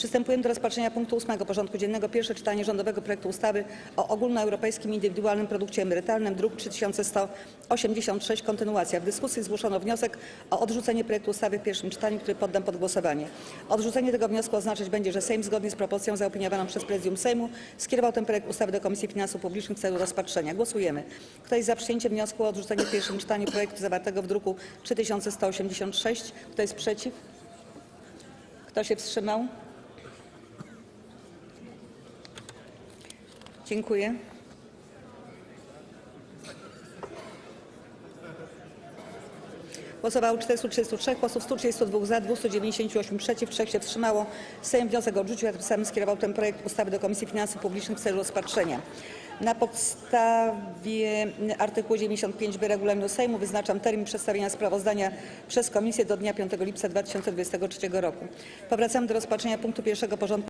Przystępujemy do rozpatrzenia punktu 8. porządku dziennego. Pierwsze czytanie rządowego projektu ustawy o ogólnoeuropejskim indywidualnym produkcie emerytalnym, druk 3186, kontynuacja. W dyskusji zgłoszono wniosek o odrzucenie projektu ustawy w pierwszym czytaniu, który poddam pod głosowanie. Odrzucenie tego wniosku oznaczać będzie, że Sejm zgodnie z propozycją zaopiniowaną przez Prezydium Sejmu skierował ten projekt ustawy do Komisji Finansów Publicznych w celu rozpatrzenia. Głosujemy. Kto jest za przyjęciem wniosku o odrzucenie w pierwszym czytaniu projektu zawartego w druku 3186? Kto jest przeciw? Kto się wstrzymał? Dziękuję. Głosowało 433 posłów, 132 za, 298 przeciw, 3 się wstrzymało. Sejm wniosek odrzucił, a tym samym skierował ten projekt ustawy do Komisji Finansów Publicznych w celu rozpatrzenia. Na podstawie artykułu 95b regulaminu Sejmu wyznaczam termin przedstawienia sprawozdania przez komisję do dnia 5 lipca 2023 roku. Powracamy do rozpatrzenia punktu pierwszego porządku